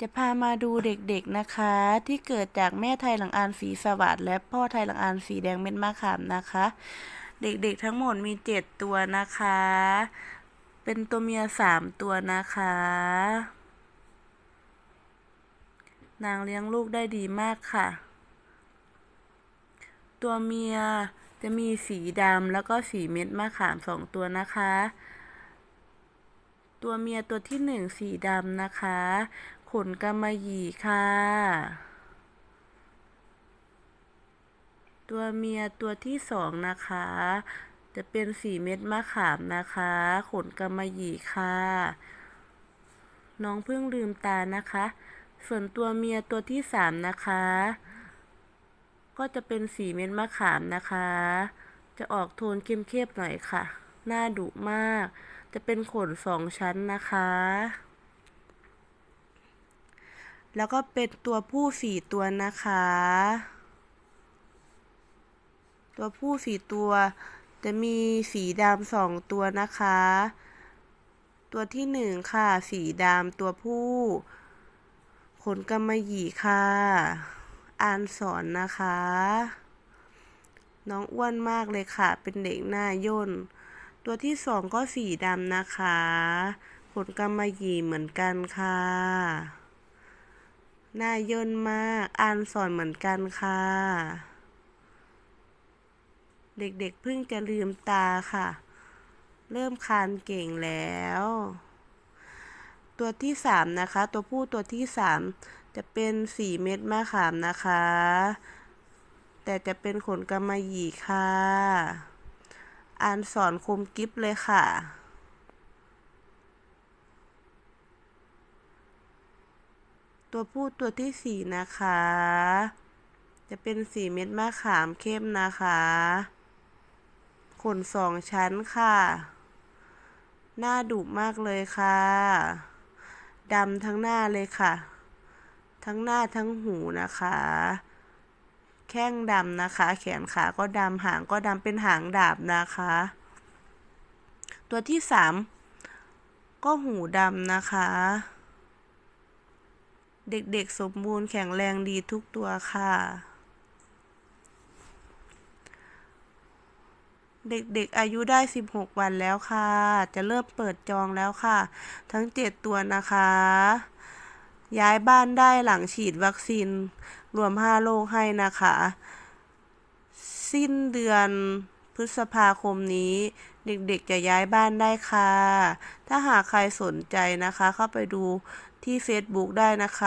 จะพามาดูเด็กๆนะคะ ที่เกิดจากแม่ไทยหลังอานสีสวัสดและพ่อไทยหลังอานสีแดงเม็ดมะขามนะคะ เด็กๆทั้งหมดมีเจ็ดตัวนะคะ เป็นตัวเมียสามตัวนะคะ นางเลี้ยงลูกได้ดีมากค่ะ ตัวเมียจะมีสีดำแล้วก็สีเม็ดมะขามสองตัวนะคะ ตัวเมียตัวที่หนึ่งสีดำนะคะ ขนกำมะหยี่ค่ะ ตัวเมียตัวที่สองนะคะ จะเป็นสีเม็ดมะขามนะคะ ขนกำมะหยี่ค่ะ น้องเพิ่งลืมตานะคะ ส่วนตัวเมียตัวที่สามนะคะ ก็จะเป็นสีเม็ดมะขามนะคะ จะออกโทนเข้มๆหน่อยค่ะ หน้าดุมาก จะเป็นขนสองชั้นนะคะ แล้วก็เป็นตัวผู้สี่ตัวนะคะ ตัวผู้สี่ตัวจะมีสีดำสองตัวนะคะ ตัวที่หนึ่งค่ะ สีดำตัวผู้ขนกำมะหยี่ค่ะ อ่านสอนนะคะ น้องอ้วนมากเลยค่ะ เป็นเด็กหน้าย่น ตัวที่สองก็สีดำนะคะ ขนกำมะหยี่เหมือนกันค่ะ น้าย่นมาก อ่านสอนเหมือนกันค่ะ เด็กๆเพิ่งจะลืมตาค่ะ เริ่มคานเก่งแล้ว ตัวที่สามนะคะ ตัวผู้ตัวที่สามจะเป็นสีเม็ดมะขามนะคะ แต่จะเป็นขนกำมะหยี่ค่ะ อ่านสอนคมกิฟเลยค่ะ ตัวผู้ตัวที่สี่นะคะ จะเป็นสีเม็ดมะขามเข้มนะคะ ขนสองชั้นค่ะ หน้าดุมากเลยค่ะดำทั้งหน้าเลยค่ะ ทั้งหน้าทั้งหูนะคะ แข้งดำนะคะ แขนขาก็ดำหางก็ดำเป็นหางดาบนะคะ ตัวที่สามก็หูดำนะคะ เด็กๆสมบูรณ์แข็งแรงดีทุกตัวค่ะ เด็กๆอายุได้ 16 วันแล้วค่ะ จะเริ่มเปิดจองแล้วค่ะ ทั้ง 7 ตัวนะคะ ย้ายบ้านได้หลังฉีดวัคซีน รวม 5 โรคให้นะคะ สิ้นเดือนพฤษภาคมนี้เด็กๆจะย้ายบ้านได้ค่ะ ถ้าหากใครสนใจนะคะ เข้าไปดูที่ Facebook ได้นะคะ